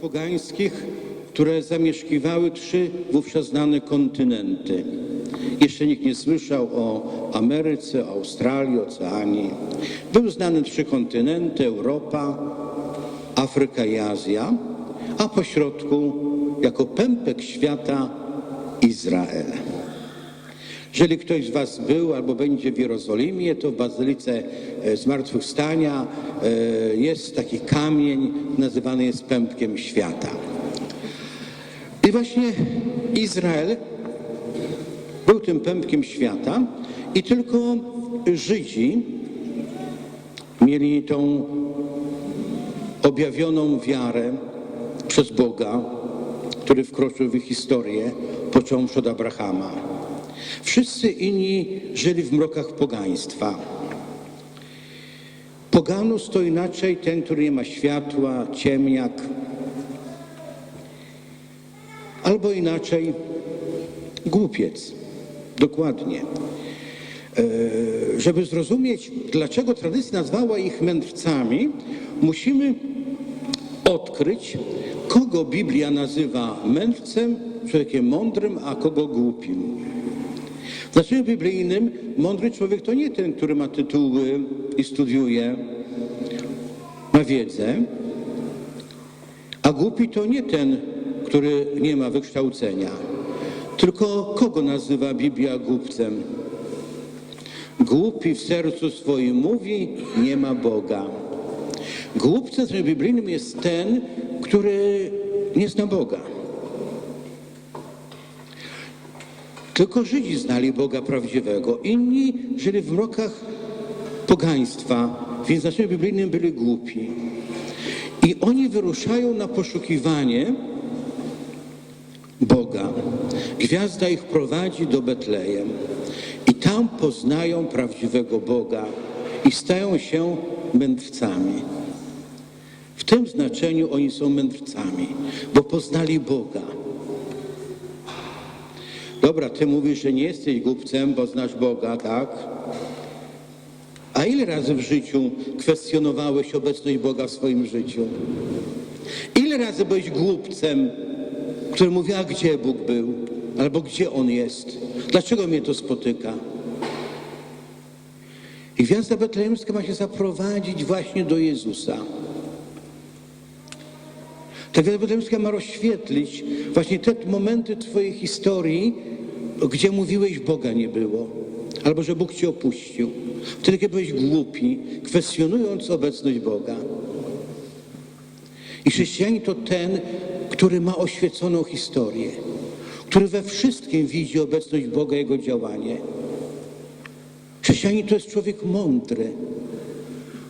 pogańskich, które zamieszkiwały trzy wówczas znane kontynenty. Jeszcze nikt nie słyszał o Ameryce, Australii, Oceanii. Były znane trzy kontynenty: Europa, Afryka i Azja, a pośrodku, jako pępek świata, Izrael. Jeżeli ktoś z Was był albo będzie w Jerozolimie, to w Bazylice e, Zmartwychwstania e, jest taki kamień, nazywany jest pępkiem świata. I właśnie Izrael był tym pępkiem świata i tylko Żydzi mieli tą objawioną wiarę przez Boga, który wkroczył w ich historię, począwszy od Abrahama. Wszyscy inni żyli w mrokach pogaństwa. Poganus to inaczej ten, który nie ma światła, ciemniak, albo inaczej głupiec. Dokładnie. E, Żeby zrozumieć, dlaczego tradycja nazwała ich mędrcami, musimy odkryć, kogo Biblia nazywa mędrcem, człowiekiem mądrym, a kogo głupim. Znaczeniu biblijnym mądry człowiek to nie ten, który ma tytuły i studiuje, ma wiedzę, a głupi to nie ten, który nie ma wykształcenia. Tylko kogo nazywa Biblia głupcem? Głupi w sercu swoim mówi, nie ma Boga. Głupcem biblijnym jest ten, który nie zna Boga. Tylko Żydzi znali Boga prawdziwego. Inni żyli w mrokach pogaństwa, więc w znaczeniu biblijnym byli głupi. I oni wyruszają na poszukiwanie Boga. Gwiazda ich prowadzi do Betlejem. I tam poznają prawdziwego Boga i stają się mędrcami. W tym znaczeniu oni są mędrcami, bo poznali Boga. Dobra, ty mówisz, że nie jesteś głupcem, bo znasz Boga, tak? A ile razy w życiu kwestionowałeś obecność Boga w swoim życiu? Ile razy byłeś głupcem, który mówi, a gdzie Bóg był? Albo gdzie On jest? Dlaczego mnie to spotyka? I gwiazda betlejemska ma się zaprowadzić właśnie do Jezusa. Ta gwiazda betlejemska ma rozświetlić właśnie te momenty Twojej historii, gdzie mówiłeś Boga nie było, albo że Bóg Cię opuścił. Wtedy, kiedy byłeś głupi, kwestionując obecność Boga. I chrześcijanin to ten, który ma oświeconą historię, który we wszystkim widzi obecność Boga, Jego działanie. Chrześcijanin to jest człowiek mądry,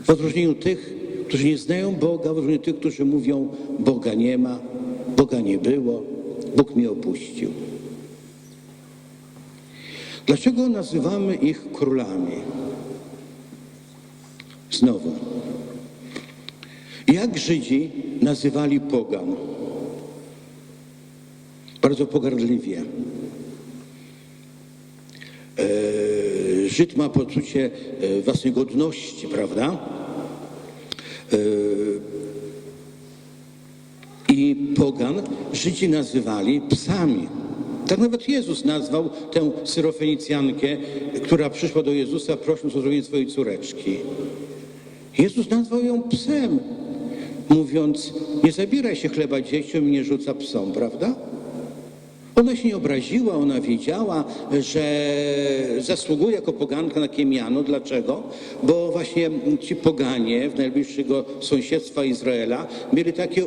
w odróżnieniu tych, którzy nie znają Boga, w odróżnieniu tych, którzy mówią, Boga nie ma, Boga nie było, Bóg mnie opuścił. Dlaczego nazywamy ich królami? Znowu. Jak Żydzi nazywali pogan? Bardzo pogardliwie. E, Żyd ma poczucie e, własnej godności, prawda? E, I pogan Żydzi nazywali psami. Tak nawet Jezus nazwał tę syrofenicjankę, która przyszła do Jezusa prosząc o zrobienie swojej córeczki. Jezus nazwał ją psem, mówiąc, nie zabieraj się chleba dzieciom i nie rzuca psom, prawda? Ona się nie obraziła, ona wiedziała, że zasługuje jako poganka na kiemiano. Dlaczego? Bo właśnie ci poganie w najbliższego sąsiedztwa Izraela mieli takie,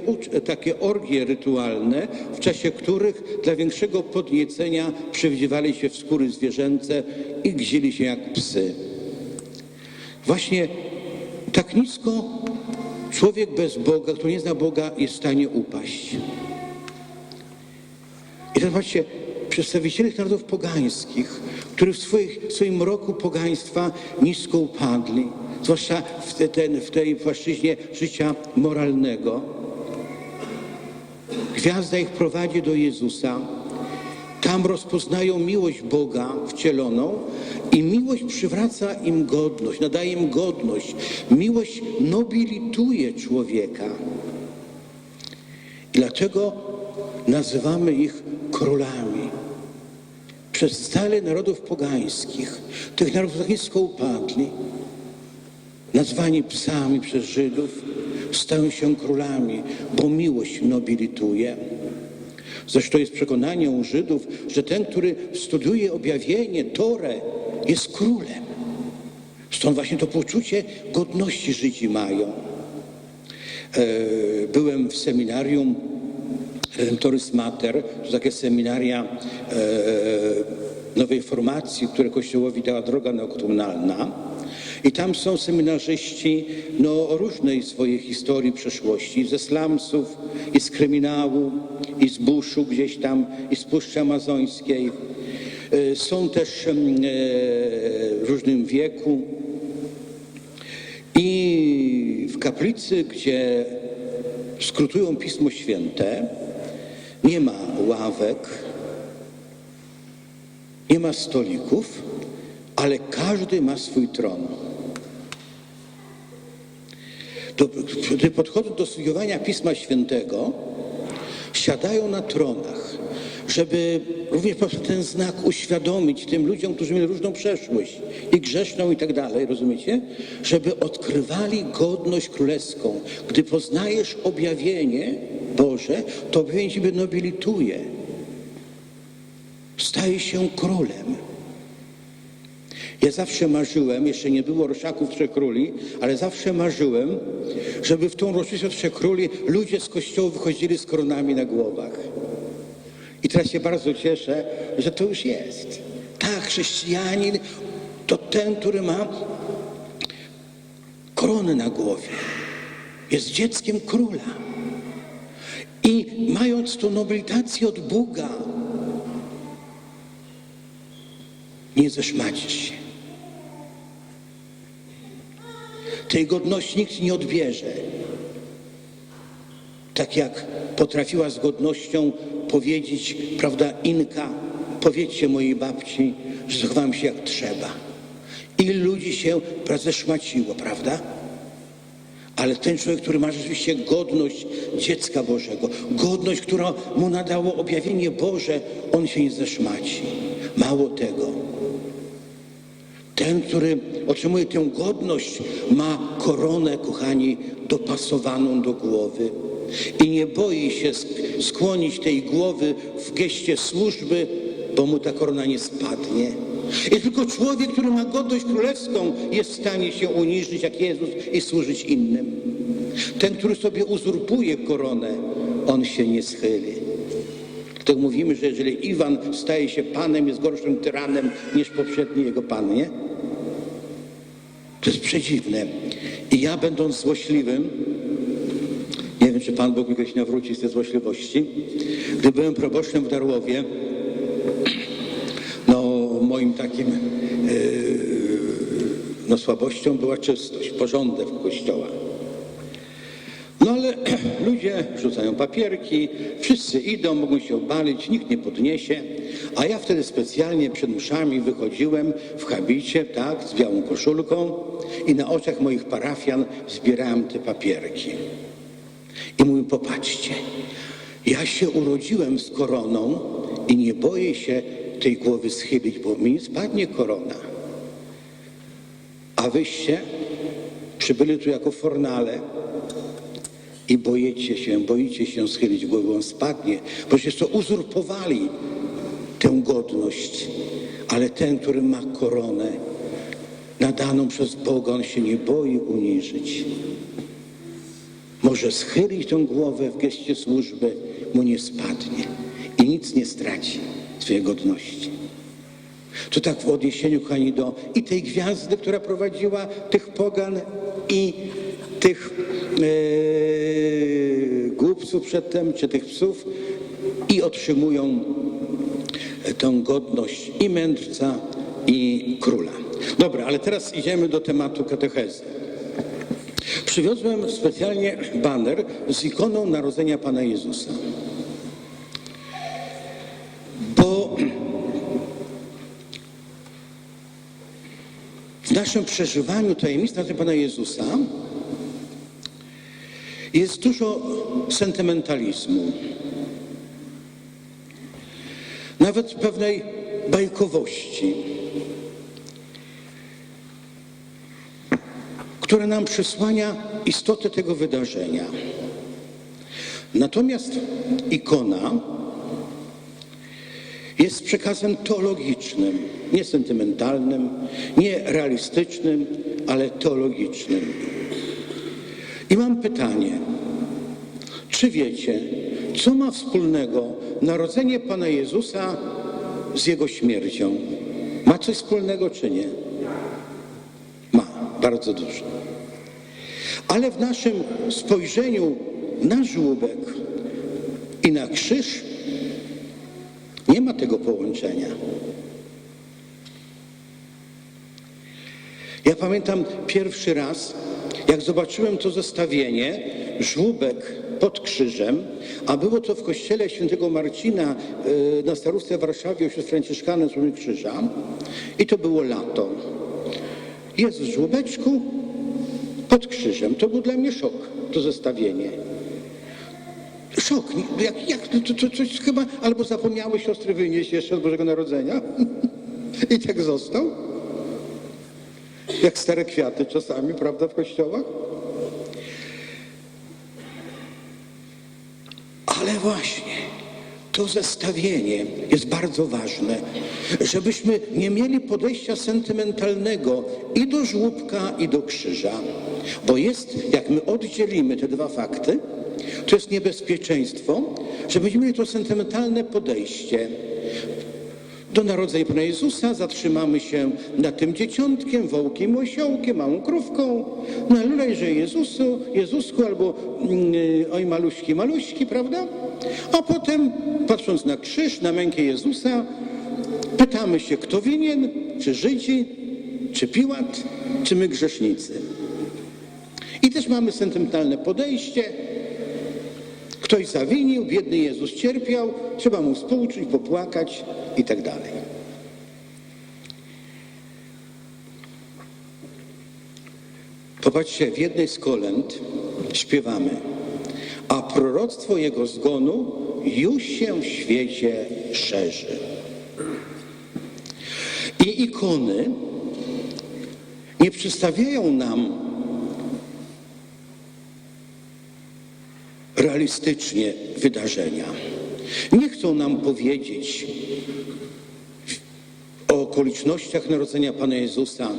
takie orgie rytualne, w czasie których dla większego podniecenia przywdziewali się w skóry zwierzęce i gdzili się jak psy. Właśnie tak nisko człowiek bez Boga, który nie zna Boga, jest w stanie upaść. I teraz patrzcie, przedstawiciele narodów pogańskich, którzy w, swoich, w swoim roku pogaństwa nisko upadli, zwłaszcza w, te, ten, w tej płaszczyźnie życia moralnego. Gwiazda ich prowadzi do Jezusa. Tam rozpoznają miłość Boga wcieloną i miłość przywraca im godność, nadaje im godność. Miłość nobilituje człowieka. Dlaczego nazywamy ich królami? Przez stale narodów pogańskich, tych narodów tak nisko upadli, nazwani psami przez Żydów, stają się królami, bo miłość nobilituje. Zresztą jest przekonanie u Żydów, że ten, który studiuje objawienie, Torę, jest królem. Stąd właśnie to poczucie godności Żydzi mają. E, Byłem w seminarium Redemptoris Mater, to takie seminaria e, nowej formacji, które Kościołowi dała droga neoktonalna. I tam są seminarzyści no, o różnej swojej historii, przeszłości, ze slumsów, i z kryminału, i z buszu gdzieś tam, i z Puszczy Amazońskiej. E, Są też e, w różnym wieku. I w kaplicy, gdzie skrótują Pismo Święte, nie ma ławek, nie ma stolików, ale każdy ma swój tron. Gdy podchodzą do studiowania Pisma Świętego, siadają na tronach, żeby również ten znak uświadomić tym ludziom, którzy mieli różną przeszłość i grzeszną i tak dalej, rozumiecie? Żeby odkrywali godność królewską. Gdy poznajesz objawienie Boże, to ciebie nobilituje. Staje się królem. Ja zawsze marzyłem, jeszcze nie było Roszaków Trzech Króli, ale zawsze marzyłem, żeby w tą rocznicę Trzech Króli ludzie z kościoła wychodzili z koronami na głowach. I teraz się bardzo cieszę, że to już jest. Tak, chrześcijanin to ten, który ma koronę na głowie. Jest dzieckiem króla. I mając tą nobilitację od Boga, nie zeszmacisz się. Tej godności nikt nie odbierze. Tak jak potrafiła z godnością powiedzieć, prawda, Inka, powiedzcie mojej babci, że zachowałem się jak trzeba. Ilu ludzi się zeszmaciło, prawda? Ale ten człowiek, który ma rzeczywiście godność dziecka Bożego, godność, która mu nadało objawienie Boże, on się nie zeszmaci. Mało tego. Ten, który otrzymuje tę godność, ma koronę, kochani, dopasowaną do głowy. I nie boi się sk- skłonić tej głowy w geście służby, bo mu ta korona nie spadnie. I tylko człowiek, który ma godność królewską, jest w stanie się uniżyć jak Jezus i służyć innym. Ten, który sobie uzurpuje koronę, on się nie schyli. To mówimy, że jeżeli Iwan staje się panem, jest gorszym tyranem niż poprzedni jego pan, nie? To jest przedziwne. I ja będąc złośliwym, nie wiem, czy Pan Bóg mi kiedyś nawróci z tej złośliwości, gdy byłem proboszczem w Darłowie, takim yy, no, słabością była czystość, porządek w kościołach. No ale ludzie rzucają papierki, wszyscy idą, mogą się obalić, nikt nie podniesie. A ja wtedy specjalnie przed mszami wychodziłem w habicie, tak, z białą koszulką i na oczach moich parafian zbierałem te papierki. I mówię, popatrzcie, ja się urodziłem z koroną i nie boję się tej głowy schylić, bo mi nie spadnie korona. A wyście przybyli tu jako fornale, i boicie się, boicie się schylić głowę, on spadnie, przecież to uzurpowali tę godność. Ale ten, który ma koronę nadaną przez Boga, on się nie boi uniżyć. Może schylić tę głowę w geście służby, mu nie spadnie i nic nie straci swojej godności. To tak w odniesieniu, kochani, do i tej gwiazdy, która prowadziła tych pogan i tych e, głupców przedtem, czy tych psów i otrzymują tę godność i mędrca, i króla. Dobra, ale teraz idziemy do tematu katechezy. Przywiozłem specjalnie baner z ikoną Narodzenia Pana Jezusa. Bo w naszym przeżywaniu tajemnic Narodzenia Pana Jezusa Jest dużo sentymentalizmu, nawet pewnej bajkowości, która nam przesłania istotę tego wydarzenia. Natomiast ikona jest przekazem teologicznym, nie sentymentalnym, nie realistycznym, ale teologicznym. I mam pytanie, czy wiecie, co ma wspólnego narodzenie Pana Jezusa z Jego śmiercią? Ma coś wspólnego, czy nie? Ma, bardzo dużo. Ale w naszym spojrzeniu na żłóbek i na krzyż nie ma tego połączenia. Ja pamiętam pierwszy raz, jak zobaczyłem to zestawienie, żłóbek pod krzyżem, a było to w kościele świętego Marcina y, na Starówce w Warszawie u sióstr Franciszkanek z Krzyża i to było lato. Jest w żłóbeczku pod krzyżem. To był dla mnie szok, to zestawienie. Szok. Jak, jak, to, to coś chyba, albo zapomniały siostry wynieść jeszcze od Bożego Narodzenia i tak został. Jak stare kwiaty czasami, prawda, w kościołach? Ale właśnie to zestawienie jest bardzo ważne, żebyśmy nie mieli podejścia sentymentalnego i do żłóbka, i do krzyża. Bo jest, jak my oddzielimy te dwa fakty, to jest niebezpieczeństwo, że będziemy mieli to sentymentalne podejście. Do narodzenia Pana Jezusa zatrzymamy się nad tym dzieciątkiem, wołkiem, osiołkiem, małą krówką. No lejże Jezusu, Jezusku albo mm, oj maluśki, maluśki, prawda? A potem, patrząc na krzyż, na mękę Jezusa, pytamy się, kto winien, czy Żydzi, czy Piłat, czy my grzesznicy. I też mamy sentymentalne podejście, Ktoś zawinił, biedny Jezus cierpiał, trzeba mu współczuć, popłakać i tak dalej. Popatrzcie, w jednej z kolęd śpiewamy, a proroctwo jego zgonu już się w świecie szerzy. I ikony nie przedstawiają nam realistycznie wydarzenia. Nie chcą nam powiedzieć o okolicznościach narodzenia Pana Jezusa.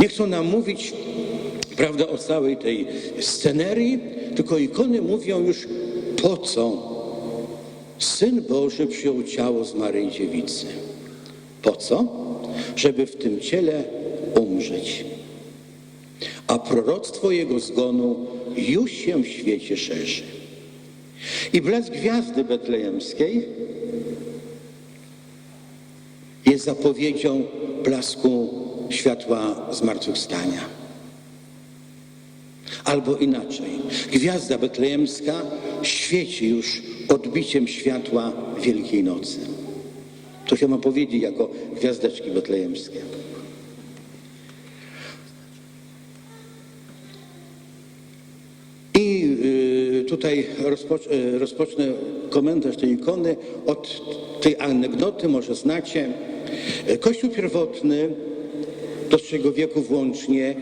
Nie chcą nam mówić, prawda, o całej tej scenerii, tylko ikony mówią już po co Syn Boży przyjął ciało z Maryi Dziewicy. Po co? Żeby w tym ciele umrzeć. A proroctwo Jego zgonu już się w świecie szerzy. I blask gwiazdy betlejemskiej jest zapowiedzią blasku światła zmartwychwstania. Albo inaczej, gwiazda betlejemska świeci już odbiciem światła Wielkiej Nocy. To się ma powiedzieć jako gwiazdeczki betlejemskie. I y, tutaj rozpoc- y, rozpocznę komentarz tej ikony od tej anegdoty, może znacie. Kościół pierwotny do III wieku włącznie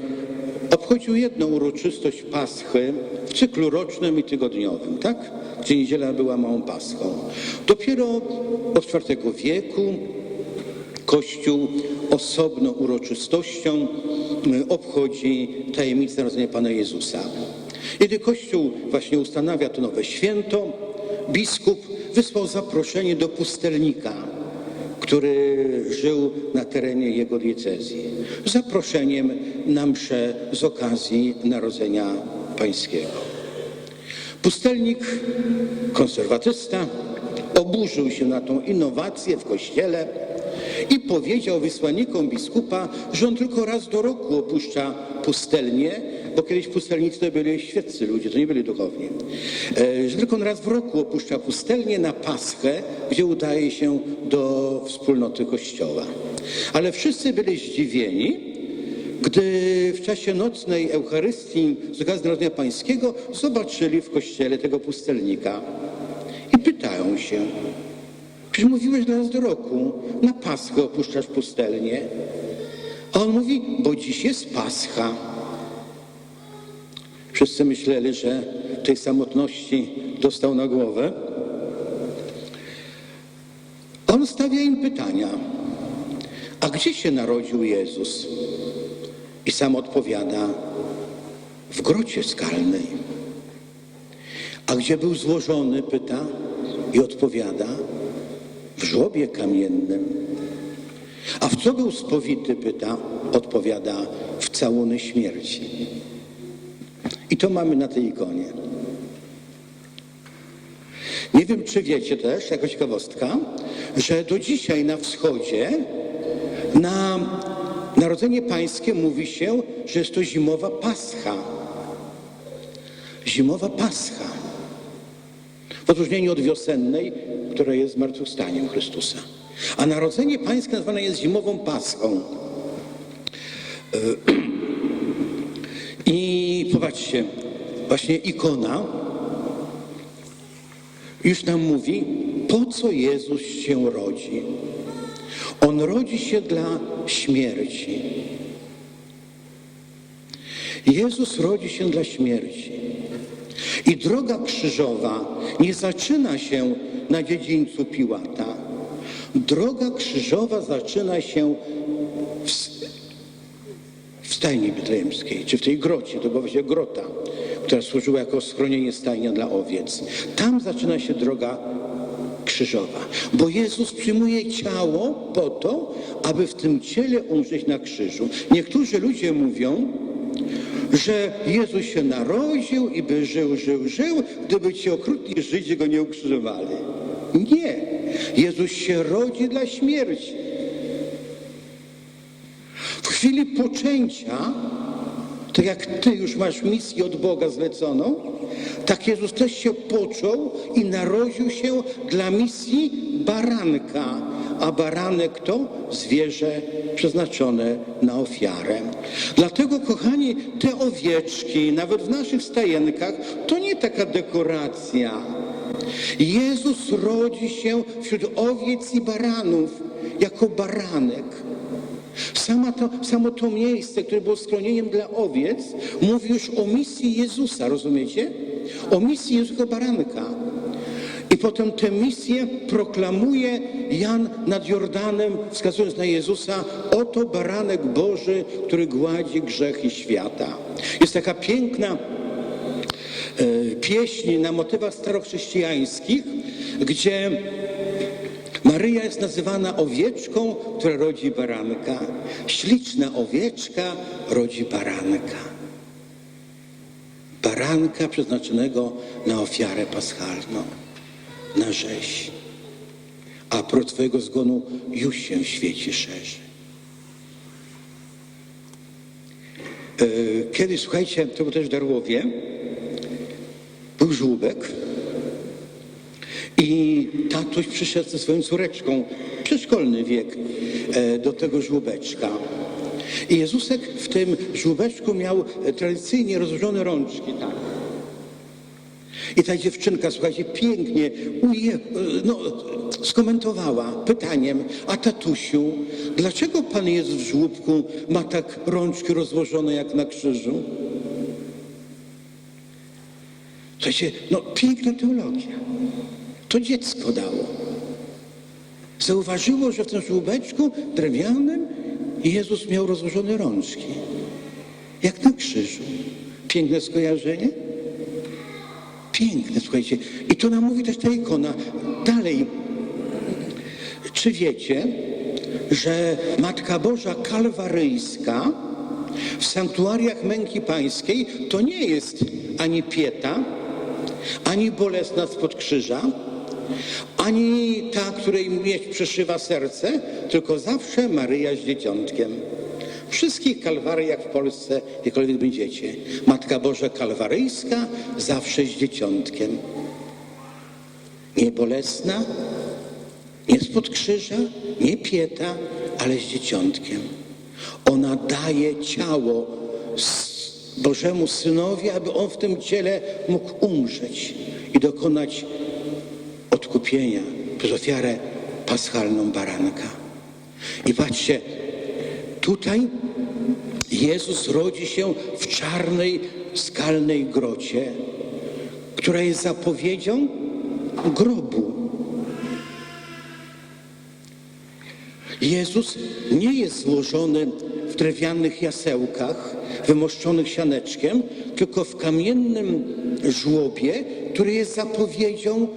obchodził jedną uroczystość Paschy w cyklu rocznym i tygodniowym, tak? Gdzie niedziela była małą Paschą. Dopiero od IV wieku Kościół osobną uroczystością y, obchodzi tajemnicę narodzenia Pana Jezusa. Kiedy Kościół właśnie ustanawia to nowe święto, biskup wysłał zaproszenie do pustelnika, który żył na terenie jego diecezji. Zaproszeniem na mszę z okazji Narodzenia Pańskiego. Pustelnik, konserwatysta, oburzył się na tą innowację w kościele i powiedział wysłannikom biskupa, że on tylko raz do roku opuszcza pustelnię, bo kiedyś pustelnicy to byli świeccy ludzie, to nie byli duchowni, E, że tylko on raz w roku opuszcza pustelnię na Paschę, gdzie udaje się do wspólnoty kościoła. Ale wszyscy byli zdziwieni, gdy w czasie nocnej Eucharystii z okazji Narodzenia Pańskiego zobaczyli w kościele tego pustelnika i pytają się, przecież mówiłeś raz do roku, na Paschę opuszczasz pustelnię. A on mówi, bo dziś jest Pascha. Wszyscy myśleli, że tej samotności dostał na głowę. On stawia im pytania. A gdzie się narodził Jezus? I sam odpowiada, w grocie skalnej. A gdzie był złożony? Pyta i odpowiada, w żłobie kamiennym. A w co był spowity? Pyta, odpowiada, w całuny śmierci. To mamy na tej ikonie. Nie wiem, czy wiecie też, jako ciekawostka, że do dzisiaj na wschodzie na Narodzenie Pańskie mówi się, że jest to zimowa Pascha. Zimowa Pascha. W odróżnieniu od wiosennej, która jest zmartwychwstaniem Chrystusa. A Narodzenie Pańskie nazwane jest zimową Paschą. Popatrzcie, właśnie ikona już nam mówi, po co Jezus się rodzi. On rodzi się dla śmierci. Jezus rodzi się dla śmierci. I droga krzyżowa nie zaczyna się na dziedzińcu Piłata. Droga krzyżowa zaczyna się stajni betlejemskiej, czy w tej grocie, to była właśnie grota, która służyła jako schronienie stajnia dla owiec. Tam zaczyna się droga krzyżowa, bo Jezus przyjmuje ciało po to, aby w tym ciele umrzeć na krzyżu. Niektórzy ludzie mówią, że Jezus się narodził i by żył, żył, żył, gdyby ci okrutni Żydzi go nie ukrzyżowali. Nie. Jezus się rodzi dla śmierci. Chwili poczęcia, to jak ty już masz misję od Boga zleconą, tak Jezus też się począł i narodził się dla misji baranka. A baranek to zwierzę przeznaczone na ofiarę. Dlatego, kochani, te owieczki, nawet w naszych stajenkach, to nie taka dekoracja. Jezus rodzi się wśród owiec i baranów jako baranek. Sama to, samo to miejsce, które było schronieniem dla owiec, mówi już o misji Jezusa, rozumiecie? O misji Jezusa Baranka. I potem tę misję proklamuje Jan nad Jordanem, wskazując na Jezusa, oto baranek Boży, który gładzi grzechy świata. Jest taka piękna e, pieśń na motywach starochrześcijańskich, gdzie Maryja jest nazywana owieczką, która rodzi baranka. Śliczna owieczka rodzi baranka. Baranka przeznaczonego na ofiarę paschalną, na rzeź. A pro Twojego zgonu już się świeci szerzy. E, Kiedyś, słuchajcie, to był też w Darłowie, był żółbek, i tatuś przyszedł ze swoją córeczką, przedszkolny wiek, e, do tego żłóbeczka. I Jezusek w tym żłóbeczku miał e, tradycyjnie rozłożone rączki, tak. I ta dziewczynka, słuchajcie, pięknie uje, e, no, skomentowała pytaniem, a tatusiu, dlaczego Pan Jezus w żłóbku ma tak rączki rozłożone jak na krzyżu? Słuchajcie, no piękna teologia. To dziecko dało. Zauważyło, że w tym żłóbeczku drewnianym Jezus miał rozłożone rączki. Jak na krzyżu. Piękne skojarzenie? Piękne, słuchajcie. I to nam mówi też ta ikona. Dalej. Czy wiecie, że Matka Boża Kalwaryjska w sanktuariach męki pańskiej to nie jest ani pieta, ani bolesna spod krzyża, ani ta, której mieć przeszywa serce, tylko zawsze Maryja z dzieciątkiem. Wszystkich kalwariach w Polsce, gdziekolwiek będziecie, Matka Boża Kalwaryjska zawsze z dzieciątkiem. Nie bolesna, nie spod krzyża, nie pieta, ale z dzieciątkiem. Ona daje ciało Bożemu Synowi, aby On w tym ciele mógł umrzeć i dokonać odkupienia przez ofiarę paschalną baranka. I patrzcie, tutaj Jezus rodzi się w czarnej, skalnej grocie, która jest zapowiedzią grobu. Jezus nie jest złożony w drewnianych jasełkach wymoszczonych sianeczkiem, tylko w kamiennym żłobie, który jest zapowiedzią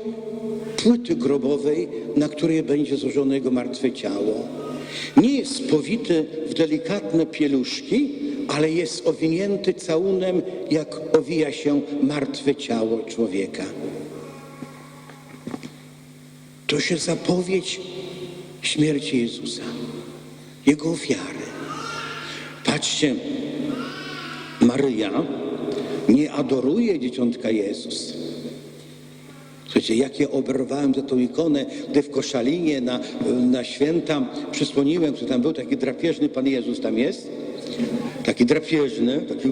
płyty grobowej, na której będzie złożone jego martwe ciało. Nie jest spowity w delikatne pieluszki, ale jest owinięty całunem, jak owija się martwe ciało człowieka. To się zapowiedź śmierci Jezusa, Jego ofiary. Patrzcie, Maryja nie adoruje dzieciątka Jezus. Słuchajcie, jak ja oberwałem za tą ikonę, gdy w Koszalinie na, na święta przysłoniłem, kto tam był, taki drapieżny Pan Jezus tam jest, taki drapieżny, taki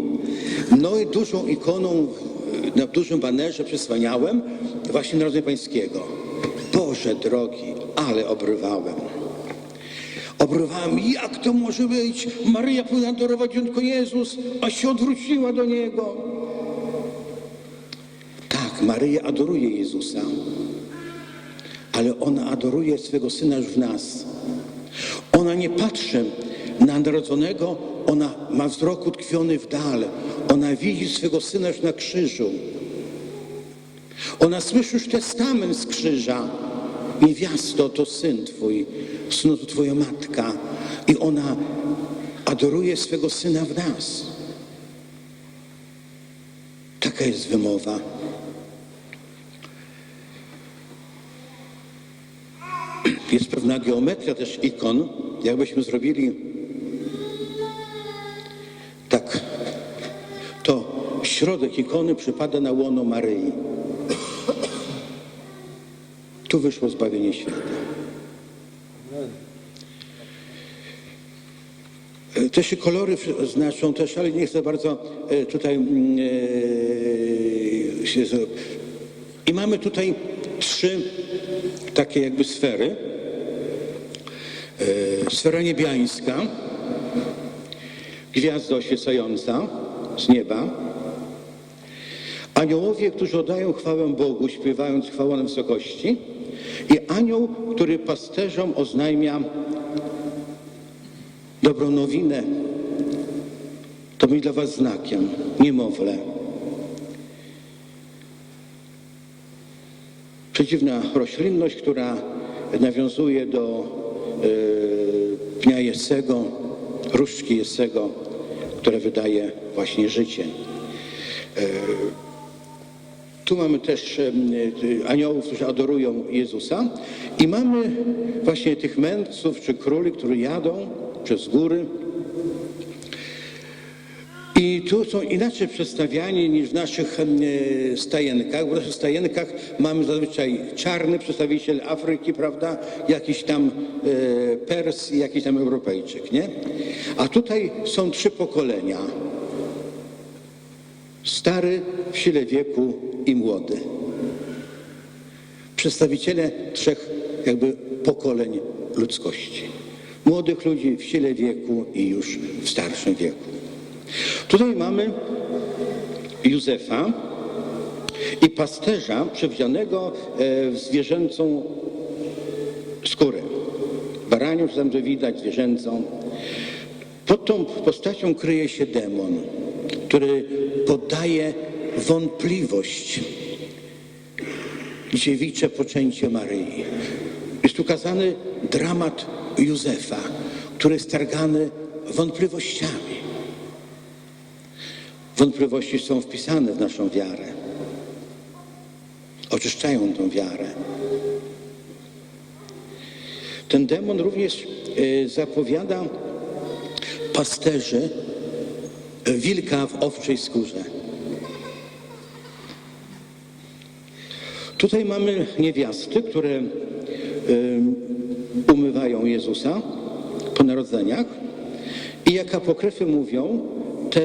no i dużą ikoną na dużym banerze przysłaniałem właśnie Narodzenia Pańskiego. Boże drogi, ale obrywałem. Obrywałem, jak to może być? Maryja powinna adorować tylko Jezus, a się odwróciła do Niego. Maryja adoruje Jezusa, ale ona adoruje swego Syna już w nas. Ona nie patrzy na narodzonego, ona ma wzrok utkwiony w dal. Ona widzi swego Syna już na krzyżu. Ona słyszy już testament z krzyża. Niewiasto to Syn Twój, Synu to Twoja Matka. I ona adoruje swego Syna w nas. Taka jest wymowa. Jest pewna geometria też ikon. Jakbyśmy zrobili tak, to środek ikony przypada na łono Maryi. Tu wyszło zbawienie świata. Te się kolory znaczą też, ale nie chcę bardzo e, tutaj mm, e, się. I mamy tutaj trzy takie jakby sfery. E, Sfera niebiańska, gwiazda oświecająca z nieba, aniołowie, którzy oddają chwałę Bogu, śpiewając chwałę na wysokości i anioł, który pasterzom oznajmia dobrą nowinę. To będzie dla was znakiem, niemowlę. Przeciwna roślinność, która nawiązuje do e, pnia Jesego, różdżki Jesego, które wydaje właśnie życie. Tu mamy też y, aniołów, którzy adorują Jezusa i mamy właśnie tych mędrców czy króli, którzy jadą przez góry. Tu są inaczej przedstawiani niż w naszych e, stajenkach. W naszych stajenkach mamy zazwyczaj czarny przedstawiciel Afryki, prawda? Jakiś tam e, Pers i jakiś tam Europejczyk, nie? A tutaj są trzy pokolenia. Stary, w sile wieku i młody. Przedstawiciele trzech jakby pokoleń ludzkości. Młodych ludzi w sile wieku i już w starszym wieku. Tutaj mamy Józefa i pasterza przewdzianego e, w zwierzęcą skórę. Baranią, czy tam to widać, zwierzęcą. Pod tą postacią kryje się demon, który poddaje wątpliwość dziewicze poczęcie Maryi. Jest ukazany dramat Józefa, który jest targany wątpliwościami. Wątpliwości są wpisane w naszą wiarę. Oczyszczają tą wiarę. Ten demon również e, zapowiada pasterzy e, wilka w owczej skórze. Tutaj mamy niewiasty, które e, umywają Jezusa, po narodzeniach i jak apokryfy mówią, te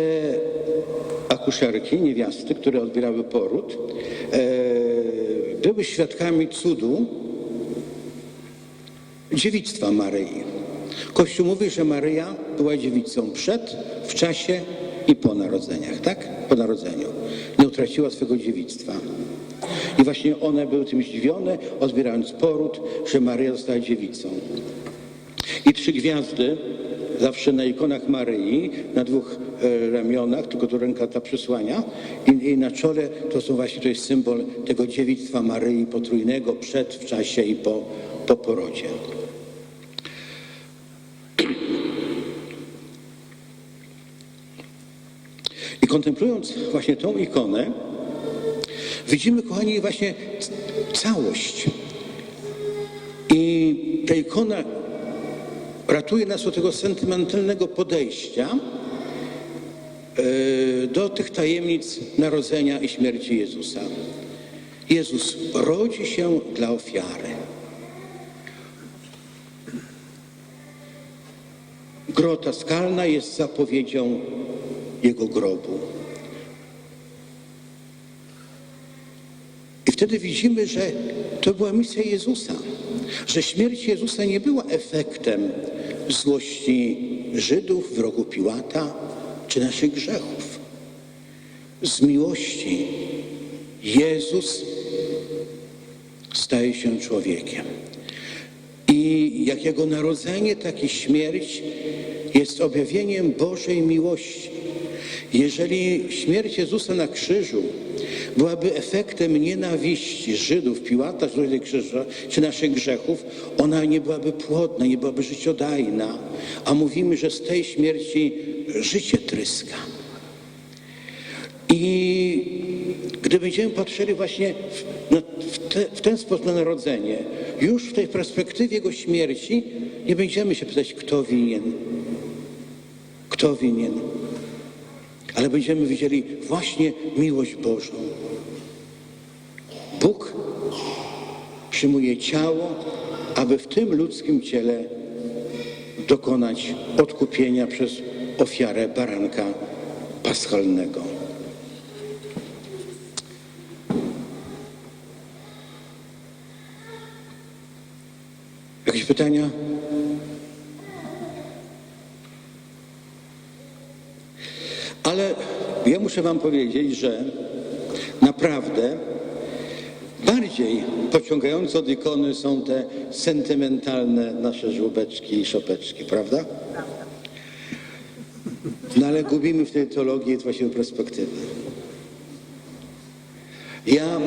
akuszerki, niewiasty, które odbierały poród, e, były świadkami cudu dziewictwa Maryi. Kościół mówi, że Maryja była dziewicą przed, w czasie i po narodzeniach, tak? Po narodzeniu. Nie utraciła swego dziewictwa. I właśnie one były tym zdziwione, odbierając poród, że Maryja została dziewicą. I trzy gwiazdy, zawsze na ikonach Maryi, na dwóch e, ramionach, tylko tu ręka ta przysłania, i, i na czole to są właśnie, to jest symbol tego dziewictwa Maryi potrójnego przed, w czasie i po, po porodzie. I kontemplując właśnie tą ikonę, widzimy, kochani, właśnie całość. I ta ikona ratuje nas od tego sentymentalnego podejścia e, do tych tajemnic narodzenia i śmierci Jezusa. Jezus rodzi się dla ofiary. Grota skalna jest zapowiedzią jego grobu. I wtedy widzimy, że to była misja Jezusa, że śmierć Jezusa nie była efektem złości Żydów, wrogu Piłata czy naszych grzechów. Z miłości Jezus staje się człowiekiem. I jak jego narodzenie, tak i śmierć jest objawieniem Bożej miłości. Jeżeli śmierć Jezusa na krzyżu byłaby efektem nienawiści Żydów, Piłata, złożenia krzyża, czy naszych grzechów, ona nie byłaby płodna, nie byłaby życiodajna. A mówimy, że z tej śmierci życie tryska. I gdy będziemy patrzyli właśnie w, te, w ten sposób na narodzenie, już w tej perspektywie Jego śmierci, nie będziemy się pytać, kto winien. Kto winien. Ale będziemy widzieli właśnie miłość Bożą. Bóg przyjmuje ciało, aby w tym ludzkim ciele dokonać odkupienia przez ofiarę baranka paschalnego. Jakieś pytania? Ale ja muszę Wam powiedzieć, że naprawdę bardziej pociągające od ikony są te sentymentalne nasze żłobeczki i szopeczki, prawda? No ale gubimy w tej teologii właśnie perspektywy. Ja e,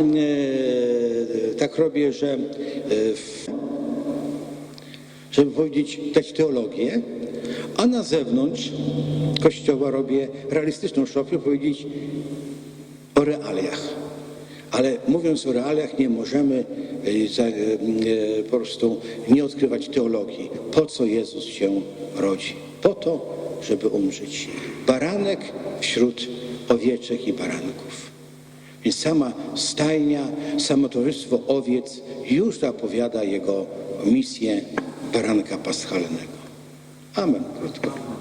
tak robię, że e, w, żeby powiedzieć, dać teologię, a na zewnątrz kościoła robię realistyczną szopę, powiedzieć o realiach. Ale mówiąc o realiach, nie możemy e, e, e, po prostu nie odkrywać teologii. Po co Jezus się rodzi? Po to, żeby umrzeć. Baranek wśród owieczek i baranków. Więc sama stajnia, samo towarzystwo owiec już zapowiada jego misję baranka paschalnego. Amen.